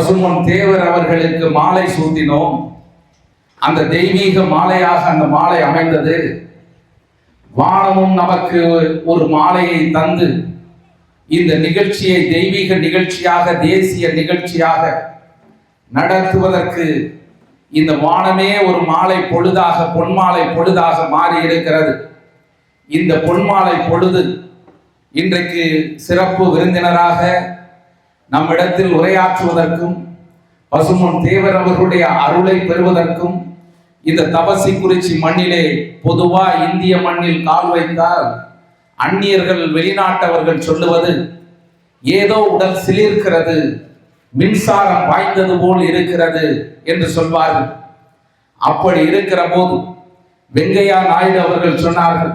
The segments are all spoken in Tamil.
பசுமன் தேவர் அவர்களுக்கு மாலை சூட்டினோம். அந்த தெய்வீக மாலையாக அந்த மாலை அமைந்தது. வானமும் நமக்கு ஒரு மாலையை தந்து இந்த நிகழ்ச்சியை தெய்வீக நிகழ்ச்சியாக தேசிய நிகழ்ச்சியாக நடத்துவதற்கு இந்த வானமே ஒரு மாலை பொழுதாக பொன்மாலை பொழுதாக மாறி இருக்கிறது. இந்த பொன்மாலை பொழுது இன்றைக்கு சிறப்பு விருந்தினராக நம்மிடத்தில் உரையாற்றுவதற்கும் பசுமன் தேவர் அவர்களுடைய அருளை பெறுவதற்கும் இந்த தபசி குறிச்சி மண்ணிலே பொதுவா இந்திய மண்ணில் கால் வைத்தால் அந்நியர்கள் வெளிநாட்டவர்கள் சொல்லுவது ஏதோ உடல் சிலிர்க்கிறது மின்சாரம் பாய்ந்தது போல் இருக்கிறது என்று சொல்வார்கள். அப்படி இருக்கிற போது வெங்கையா நாயுடு அவர்கள் சொன்னார்கள்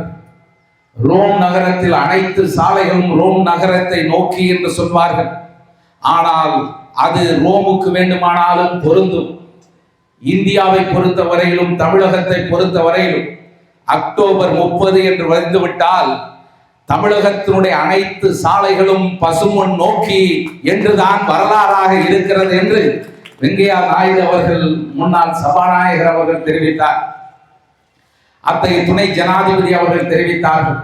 ரோம் நகரத்தில் அனைத்து சாலைகளும் ரோம் நகரத்தை நோக்கி என்று சொல்வார்கள். ஆனால் அது ரோமுக்கு வேண்டுமானாலும் பொருந்தும். இந்தியாவை பொறுத்த வரையிலும் தமிழகத்தை பொறுத்த வரையிலும் அக்டோபர் முப்பது என்று வந்துவிட்டால் தமிழகத்தினுடைய அனைத்து சாலைகளும் பசுமொன் நோக்கி என்றுதான் வரலாறாக இருக்கிறது என்று வெங்கையா நாயுடு அவர்கள் முன்னாள் சபாநாயகர் அவர்கள் தெரிவித்தார். அத்தகைய துணை ஜனாதிபதி அவர்கள் தெரிவித்தார்கள்.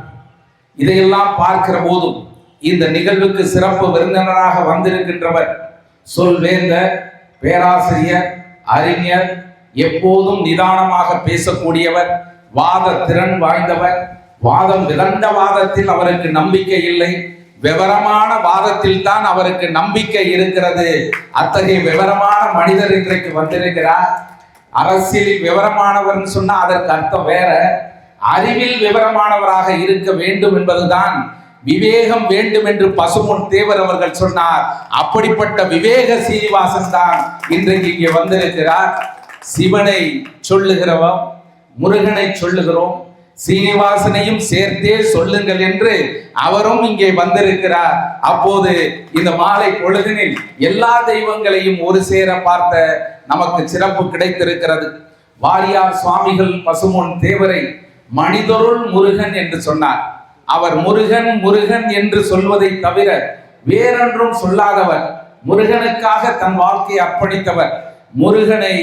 இதையெல்லாம் பார்க்கிற போதும் இந்த நிகழ்வுக்கு சிறப்பு விருந்தினராக வந்திருக்கின்றவர் சொல்வேந்த பேராசிரியர் அறிஞர் எப்போதும் நிதானமாக பேசக்கூடியவர் வாத திறன் வாய்ந்தவர் வாதம் விதண்ட வாதத்தில் அவருக்கு நம்பிக்கை இல்லை விவரமான வாதத்தில் தான் அவருக்கு நம்பிக்கை இருக்கிறது. அத்தகைய விவரமான மனிதர் இன்றைக்கு வந்திருக்கிறார். அரசியலில் விவரமானவர்னு சொன்னா அதற்கு அர்த்தம் வேற. அறிவில் விவரமானவராக இருக்க வேண்டும் என்பதுதான் விவேகம் வேண்டும் என்று பசுமுன் தேவர் அவர்கள் சொன்னார். அப்படிப்பட்ட விவேக சீனிவாசன் தான் இன்றைக்கு இங்கே வந்திருக்கிறார். சிவனை சொல்லுகிறவன் முருகனை சொல்லுகிறோம் சீனிவாசனையும் சேர்த்தே சொல்லுங்கள் என்று அவரும் இங்கே வந்திருக்கிறார். அப்போது இந்த மாலை பொழுதினில் எல்லா தெய்வங்களையும் ஒரு சேர பார்த்த நமக்கு சிறப்பு கிடைத்திருக்கிறது. வாரியார் சுவாமிகள் பசுமொன் தேவரை மனிதருள் முருகன் என்று சொன்னார். அவர் முருகன் முருகன் என்று சொல்வதை தவிர வேறொன்றும் சொல்லாதவர். முருகனுக்காக தன் வாழ்க்கையை அர்ப்பணித்தவர். முருகனை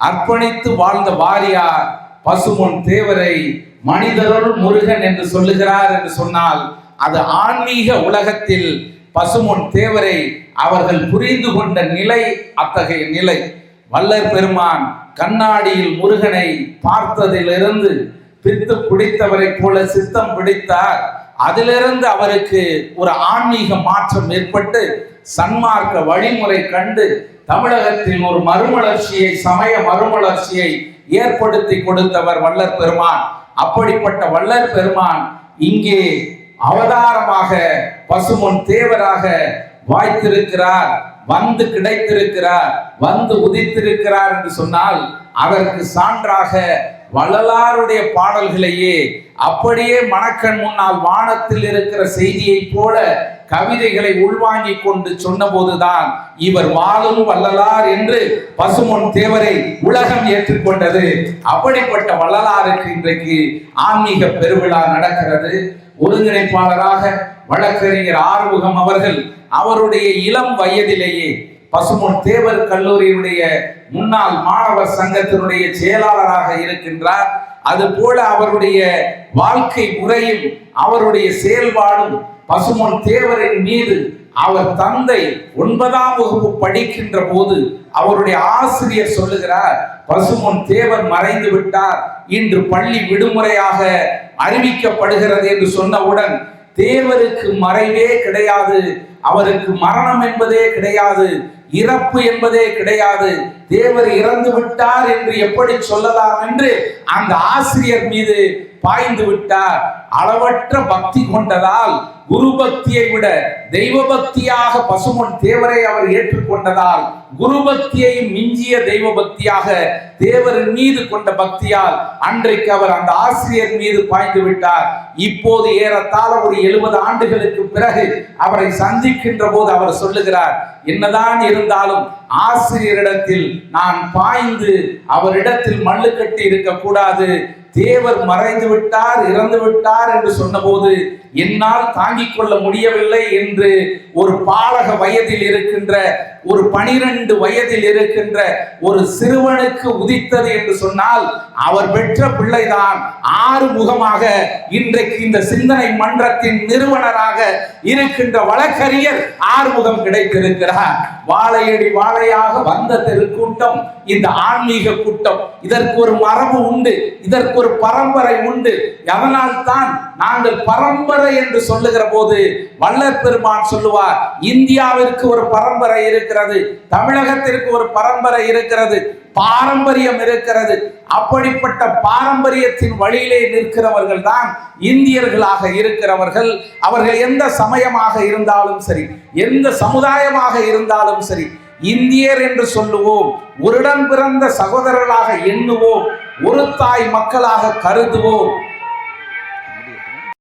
அர்ப்பணித்து வாழ்ந்த வாரியார் பசுமுன் தேவரை மனிதருள் முருகன் என்று சொல்லுகிறார் என்று சொன்னால் அது ஆன்மீக உலகத்தில் பசுமுன் தேவரை அவர்கள் புரிந்து கொண்ட நிலை அத்தகைய நிலை. வல்லர் பெருமான் கண்ணாடியில் முருகனை பார்த்ததிலிருந்து பித்து பிடித்தவரை போல சித்தம் பிடித்தார். அதிலிருந்து அவருக்கு ஒரு ஆன்மீக மாற்றம் ஏற்பட்டு சன்மார்க்க வழிமுறை கண்டு தமிழகத்தின் ஒரு மறுமலர்ச்சியை சமய மறுமலர்ச்சியை ஏற்படுத்தி கொடுத்தவர் வல்லர் பெருமான். அப்படிப்பட்ட வல்லர் பெருமான் இங்கே அவதாரமாக பசுமன் தேவராக வாய்த்திருக்கிறார். வந்து கிடைத்திருக்கிறார். வந்து உதித்திருக்கிறார் என்று சொன்னால் அதற்கு சான்றாக வள்ளலாருடைய பாடல்களையே அப்படியே மணக்கண் முன்னால் வானத்தில் இருக்கிற செய்தியைப் போல கவிதைகளை உள்வாங்கிக் கொண்டு சொன்னபோதுதான் இவர் வாழும் வள்ளலார் என்று பசுமொன் தேவரை உலகம் ஏற்றுக்கொண்டது. அப்படிப்பட்ட வள்ளலாருக்கு இன்றைக்கு ஆன்மீக பெருவிழா நடக்கிறது. ஒருங்கிணைப்பாளராக வழக்கறிஞர் ஆறுமுகம் அவர்கள் அவருடைய இளம் வயதிலேயே பசுமொன் தேவர் கல்லூரியினுடைய முன்னாள் மாணவர் சங்கத்தினுடைய செயலாளராக இருக்கின்றார். அது போல அவருடைய வாழ்க்கை முறையும் அவருடைய செயல்பாடும் பசுமொன் தேவரின் மீது அவர் தந்தை ஒன்பதாம் வகுப்பு படிக்கின்ற போது அவருடைய ஆசிரியர் சொல்லுகிறார் பசுமொன் தேவர் மறைந்து விட்டார். இன்று பள்ளி விடுமுறையாக அறிவிக்கப்படுகிறது என்று சொன்னவுடன் தேவருக்கு மறைவே கிடையாது. அவருக்கு மரணம் என்பதே கிடையாது. இறப்பு என்பதே கிடையாது. தேவர் இறந்து விட்டார் என்று எப்படி சொல்லலாம் என்று அந்த ஆசிரியர் மீது பாய்ந்து விட்டார். அளவற்ற பக்தி கொண்டதால் குரு பக்தியை விட தெய்வ பக்தியாக பசுமன் தேவரை அவர் ஏற்றுக்கொண்டதால் குரு பக்தியையும் மிஞ்சிய தெய்வ பக்தியாக தேவரின் மீது கொண்ட பக்தியால் அன்றைக்கு அவர் அந்த ஆசிரியர் மீது பாய்ந்து விட்டார். இப்போது ஏறத்தாழ ஒரு எழுபது ஆண்டுகளுக்கு பிறகு அவரை சந்திக்கின்ற போது அவர் சொல்லுகிறார் என்னதான் இருந்தாலும் ஆசிரியரிடத்தில் நான் பாய்ந்து அவரிடத்தில் மல்லு கட்டி இருக்கக்கூடாது. தேவர் மறைந்து விட்டார் இறந்து விட்டார் இருக்கிறார் என்று சொன்னபோது என்னால் தாங்கிக் கொள்ள முடியவில்லை என்று ஒரு பாலக வயதில் இருக்கின்ற ஒரு பனிரெண்டு வயதில் இருக்கின்ற ஒரு சிறுவனுக்கு உதித்தது என்று சொன்னால் அவர் பெற்ற பிள்ளைதான். ஆறு முகமாக இன்றைக்கு இந்த சிந்தனை மன்றத்தின் நிறுவனராக இருக்கின்ற வழக்கறிஞர் ஆறுமுகம் கிடைத்திருக்கிறார். வாழையடி வாழையாக வந்த தெருக்கூட்டம் இந்த ஆன்மீக கூட்டம். இதற்கு ஒரு மரபு உண்டு இதற்கு ஒரு பரம்பரை உண்டு. அதனால் தான் நாங்கள் பரம்பரை என்று சொல்லுகிற போது வள்ளற் பெருமான் சொல்லுவார் இந்தியாவிற்கு ஒரு பரம்பரை இருக்கிறது தமிழகத்திற்கு ஒரு பரம்பரை இருக்கிறது பாரம்பரியம் இருக்கிறது. அப்படிப்பட்ட பாரம்பரியத்தின் வழியிலே நிற்கிறவர்கள் தான் இந்தியர்களாக இருக்கிறவர்கள். அவர்கள் எந்த சமயமாக இருந்தாலும் சரி எந்த சமுதாயமாக இருந்தாலும் சரி இந்தியர் என்று சொல்லுவோம் ஒருடன் பிறந்த சகோதரர்களாக எண்ணுவோம் ஒரு தாய் மக்களாக கருதுவோம்.